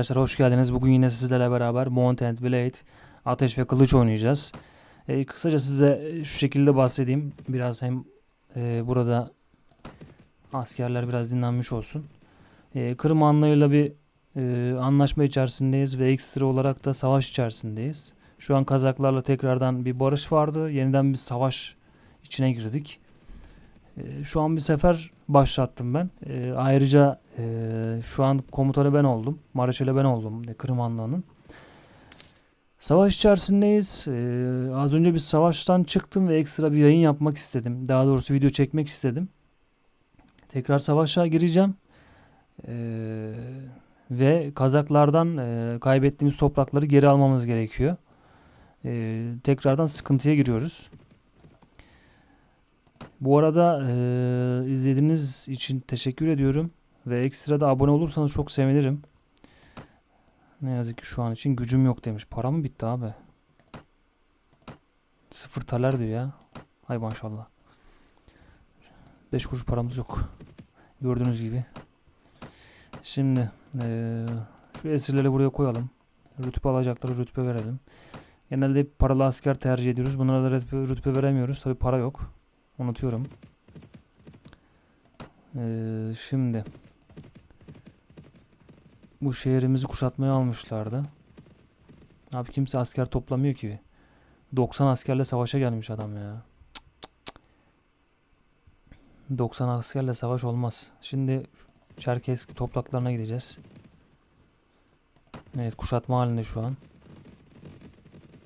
Arkadaşlar hoş geldiniz. Bugün yine sizlerle beraber Mount and Blade Ateş ve Kılıç oynayacağız. Ee, kısaca size şu şekilde bahsedeyim. Biraz hem e, burada askerler biraz dinlenmiş olsun. E, Kırım Hanlığı'yla bir e, anlaşma içerisindeyiz ve ekstra olarak da savaş içerisindeyiz. Şu an Kazaklarla tekrardan bir barış vardı. Yeniden bir savaş içine girdik. E, şu an bir sefer başlattım ben. E, ayrıca e, şu an komutanı ben oldum. Maraşeli ben oldum e, Kırım Hanlığı'nın. Savaş içerisindeyiz. E, az önce bir savaştan çıktım ve ekstra bir yayın yapmak istedim. Daha doğrusu video çekmek istedim. Tekrar savaşa gireceğim. E, ve Kazaklardan e, kaybettiğimiz toprakları geri almamız gerekiyor. E, tekrardan sıkıntıya giriyoruz. Bu arada e, izlediğiniz için teşekkür ediyorum. Ve ekstra da abone olursanız çok sevinirim. Ne yazık ki şu an için gücüm yok demiş. Para mı bitti abi? Sıfır taler diyor ya. Hay maşallah. 5 kuruş paramız yok. Gördüğünüz gibi. Şimdi eee, şu esirleri buraya koyalım. Rütbe alacakları rütbe verelim. Genelde paralı asker tercih ediyoruz. Bunlara da rütbe, rütbe veremiyoruz. Tabi para yok. Unutuyorum. Eee, şimdi bu şehrimizi kuşatmaya almışlardı. Abi kimse asker toplamıyor ki. 90 askerle savaşa gelmiş adam ya. Cık, cık, cık. 90 askerle savaş olmaz. Şimdi Çerkez topraklarına gideceğiz. Evet kuşatma halinde şu an.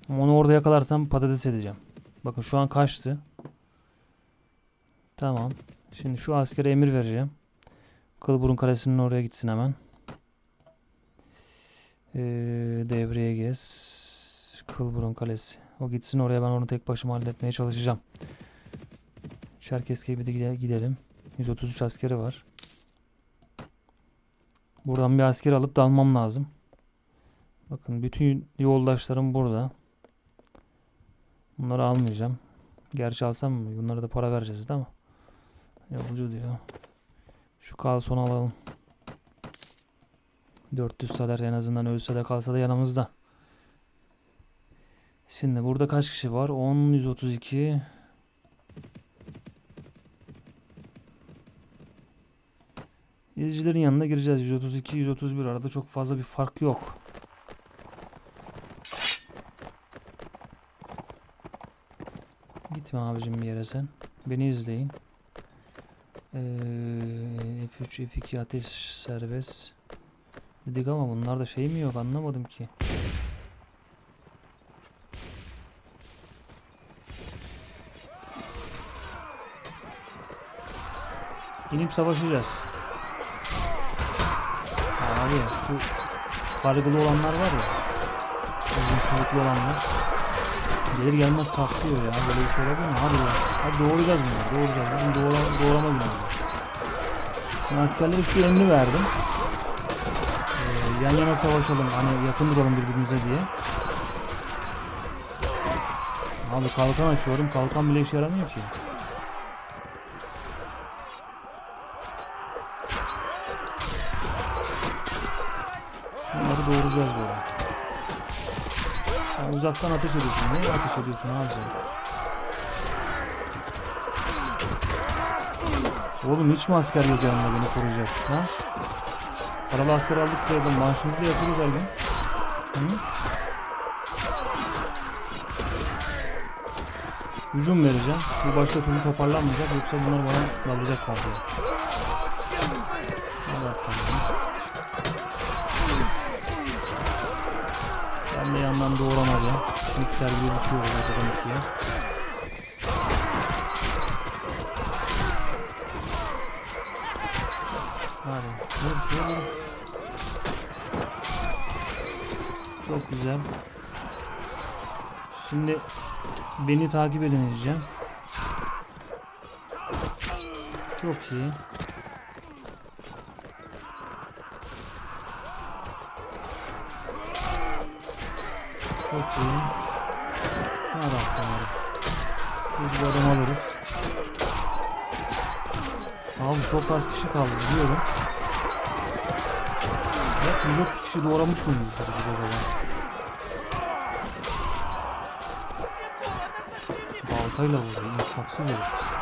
Onu orada yakalarsam patates edeceğim. Bakın şu an kaçtı. Tamam. Şimdi şu askere emir vereceğim. Kılburun Kalesi'nin oraya gitsin hemen. Ee, devreye gez. Kılburun Kalesi. O gitsin oraya ben onu tek başıma halletmeye çalışacağım. Çerkezköy'e bir de gide- gidelim. 133 askeri var. Buradan bir asker alıp dalmam lazım. Bakın bütün yoldaşlarım burada. Bunları almayacağım. Gerçi alsam mı? Bunlara da para vereceğiz mi? Yolcu diyor. Şu kalsonu alalım. 400 salar en azından ölse de kalsa da yanımızda. Şimdi burada kaç kişi var? 10, 132. İzcilerin yanına gireceğiz. 132, 131 arada çok fazla bir fark yok. Gitme abicim bir yere sen. Beni izleyin. Ee, F3, F2 ateş serbest. Dedik ama bunlarda şey mi yok anlamadım ki. İnip savaşacağız. Abi şu farklı olanlar var ya. Uzun olanlar. Gelir gelmez saklıyor ya. Böyle bir şey olabilir mi? Hadi ya. Hadi doğrayacağız bunları. Doğrayacağız. Bugün doğra, doğrama günü. Şimdi askerlere şu emri verdim. Ee, yan yana savaşalım. Hani yakın duralım birbirimize diye. Abi kalkan açıyorum. Kalkan bile işe yaramıyor ki. Bunları doğuracağız böyle. Sen uzaktan ateş ediyorsun. Neye ateş ediyorsun abi sen? Oğlum hiç mi asker yok yanında beni koruyacak? Ha? Paralı asker aldık diye maaşımızı da yatırıyoruz her gün. Hı? Hücum vereceğim. Bu başta türlü toparlanmayacak yoksa bunlar bana dalacak kapıya. De yandan doğramadım. Mikser gibi bitiyor orada ikiye. Hadi vur vur. Çok güzel. Şimdi beni takip edin diyeceğim. Çok iyi. İyi. Hadi aslanlarım. Biz bu adamı alırız. Abi çok az kişi kaldı biliyorum. Ya millet kişi doğramış mıyız biz acaba? Baltayla vuruyor. insafsız herif.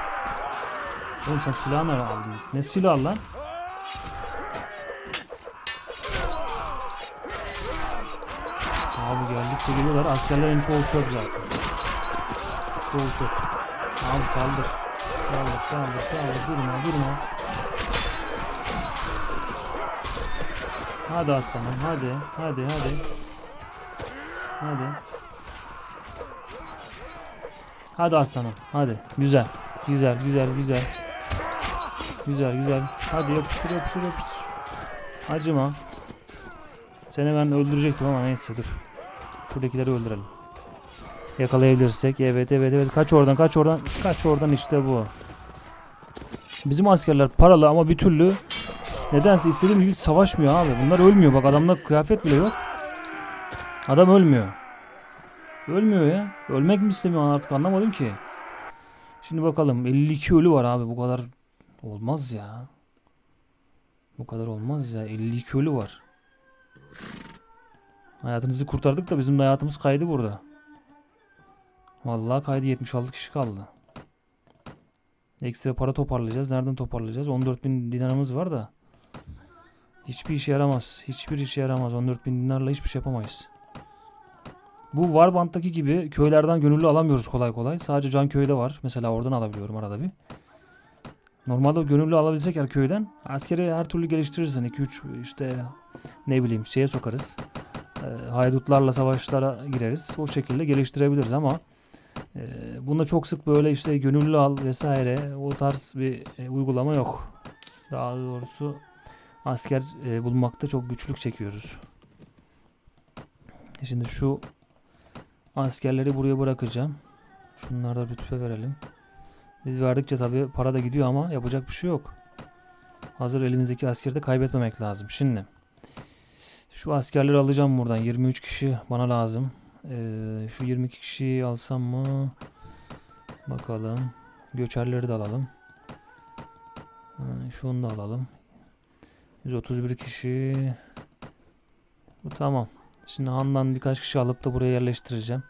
Oğlum sen silahı nereden aldın? Ne silah lan? Geliyorlar. Askerlerin çoğu çöp zaten. Çoğu çöp. Abi saldır. Saldır, saldır, saldır. Durma, durma. Hadi aslanım, hadi. Hadi, hadi. Hadi. Hadi aslanım, hadi. Güzel. Güzel, güzel, güzel. Güzel, güzel. Hadi yapıştır, yapıştır, yapıştır. Acıma. Seni ben öldürecektim ama neyse dur. Şuradakileri öldürelim. Yakalayabilirsek. Evet evet evet. Kaç oradan kaç oradan. Kaç oradan işte bu. Bizim askerler paralı ama bir türlü nedense istediğim gibi savaşmıyor abi. Bunlar ölmüyor. Bak adamda kıyafet bile yok. Adam ölmüyor. Ölmüyor ya. Ölmek mi istemiyor artık anlamadım ki. Şimdi bakalım 52 ölü var abi. Bu kadar olmaz ya. Bu kadar olmaz ya. 52 ölü var. Hayatınızı kurtardık da bizim hayatımız kaydı burada. Vallahi kaydı 76 kişi kaldı. Ekstra para toparlayacağız. Nereden toparlayacağız? 14.000 dinarımız var da. Hiçbir işe yaramaz. Hiçbir işe yaramaz. 14.000 dinarla hiçbir şey yapamayız. Bu Warband'daki gibi köylerden gönüllü alamıyoruz kolay kolay. Sadece can köyde var. Mesela oradan alabiliyorum arada bir. Normalde gönüllü alabilsek her köyden askeri her türlü geliştirirsin. 2-3 işte ne bileyim şeye sokarız. E, haydutlarla savaşlara gireriz. O şekilde geliştirebiliriz ama e, bunda çok sık böyle işte gönüllü al vesaire o tarz bir e, uygulama yok. Daha doğrusu asker e, bulmakta çok güçlük çekiyoruz. Şimdi şu askerleri buraya bırakacağım. Şunlara da rütbe verelim. Biz verdikçe tabi para da gidiyor ama yapacak bir şey yok. Hazır elimizdeki askeri de kaybetmemek lazım. Şimdi şu askerleri alacağım buradan. 23 kişi bana lazım. Ee, şu 22 kişiyi alsam mı? Bakalım. Göçerleri de alalım. Şunu da alalım. 131 kişi. Bu tamam. Şimdi Han'dan birkaç kişi alıp da buraya yerleştireceğim.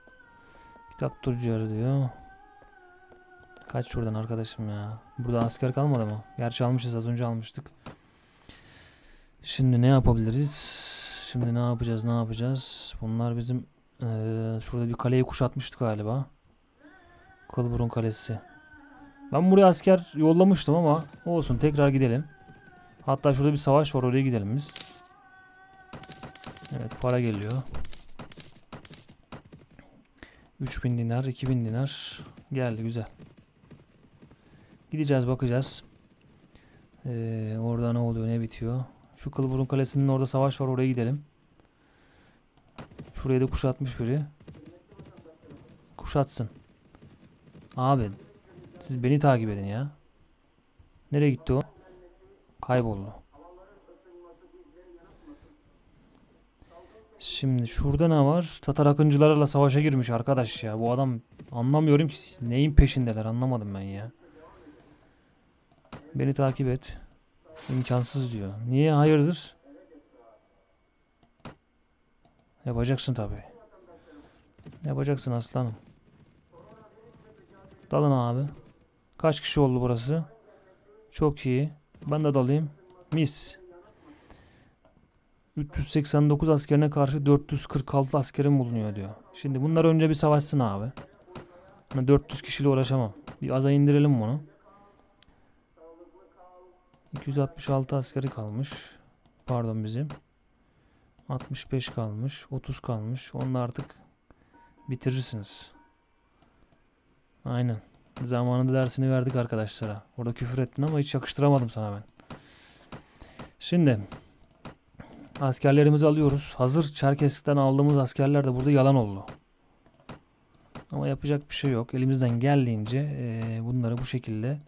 Kitap tüccarı diyor. Kaç şuradan arkadaşım ya. Burada asker kalmadı mı? Gerçi almışız az önce almıştık. Şimdi ne yapabiliriz? Şimdi ne yapacağız ne yapacağız? Bunlar bizim eee, şurada bir kaleyi kuşatmıştık galiba. Kılburun Kalesi. Ben buraya asker yollamıştım ama olsun tekrar gidelim. Hatta şurada bir savaş var oraya gidelim biz. Evet para geliyor. 3000 dinar, 2000 dinar. Geldi güzel. Gideceğiz bakacağız. Ee, orada ne oluyor ne bitiyor. Şu Kılburun Kalesi'nin orada savaş var oraya gidelim. Şurayı da kuşatmış biri. Kuşatsın. Abi siz beni takip edin ya. Nereye gitti o? Kayboldu. Şimdi şurada ne var? Tatar akıncılarla savaşa girmiş arkadaş ya. Bu adam anlamıyorum ki neyin peşindeler anlamadım ben ya. Beni takip et. İmkansız diyor. Niye hayırdır? Yapacaksın tabi. Yapacaksın aslanım. Dalın abi. Kaç kişi oldu burası? Çok iyi. Ben de dalayım. Mis. 389 askerine karşı 446 askerim bulunuyor diyor. Şimdi bunlar önce bir savaşsın abi. Ben 400 kişiyle uğraşamam. Bir aza indirelim bunu. 266 askeri kalmış. Pardon bizim. 65 kalmış. 30 kalmış. Onu artık bitirirsiniz. Aynen. Zamanında dersini verdik arkadaşlara. Orada küfür ettin ama hiç yakıştıramadım sana ben. Şimdi askerlerimizi alıyoruz. Hazır Çerkes'ten aldığımız askerler de burada yalan oldu. Ama yapacak bir şey yok. Elimizden geldiğince eee, bunları bu şekilde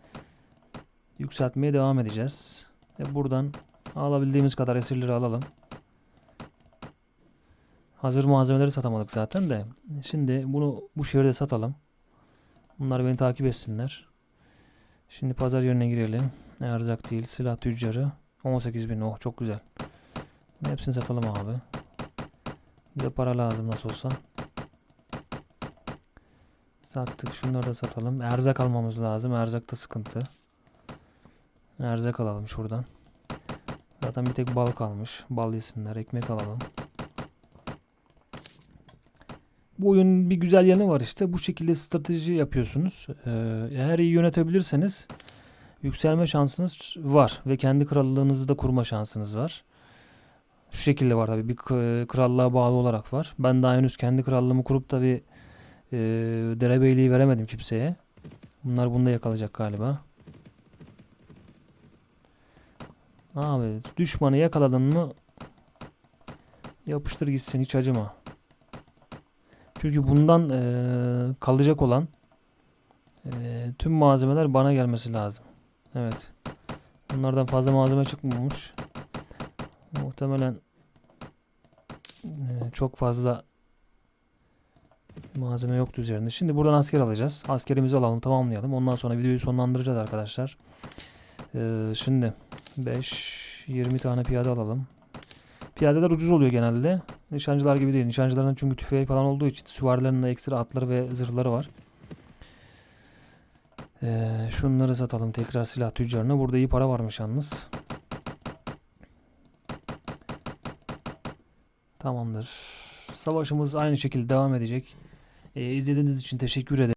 yükseltmeye devam edeceğiz. Ve buradan alabildiğimiz kadar esirleri alalım. Hazır malzemeleri satamadık zaten de. Şimdi bunu bu şehirde satalım. Bunlar beni takip etsinler. Şimdi pazar yerine girelim. Erzak değil, silah tüccarı. 18.000 oh çok güzel. Hepsini satalım abi. Bir de para lazım nasıl olsa. Sattık. Şunları da satalım. Erzak almamız lazım. Erzakta sıkıntı. Erzak alalım şuradan. Zaten bir tek bal kalmış. Bal yesinler. Ekmek alalım. Bu oyunun bir güzel yanı var işte. Bu şekilde strateji yapıyorsunuz. Ee, eğer iyi yönetebilirseniz yükselme şansınız var. Ve kendi krallığınızı da kurma şansınız var. Şu şekilde var tabii. Bir krallığa bağlı olarak var. Ben daha henüz kendi krallığımı kurup da bir e, derebeyliği veremedim kimseye. Bunlar bunda yakalayacak galiba. Abi düşmanı yakaladın mı yapıştır gitsin hiç acıma. Çünkü bundan eee, kalacak olan eee, tüm malzemeler bana gelmesi lazım. Evet. Bunlardan fazla malzeme çıkmamış. Muhtemelen eee, çok fazla malzeme yoktu üzerinde. Şimdi buradan asker alacağız. Askerimizi alalım, tamamlayalım. Ondan sonra videoyu sonlandıracağız arkadaşlar. Eee, şimdi 5 20 tane piyade alalım. Piyadeler ucuz oluyor genelde. Nişancılar gibi değil. Nişancıların çünkü tüfeği falan olduğu için süvarilerin de ekstra atları ve zırhları var. Ee, şunları satalım tekrar silah tüccarına. Burada iyi para varmış yalnız. Tamamdır. Savaşımız aynı şekilde devam edecek. Ee, izlediğiniz için teşekkür ederim.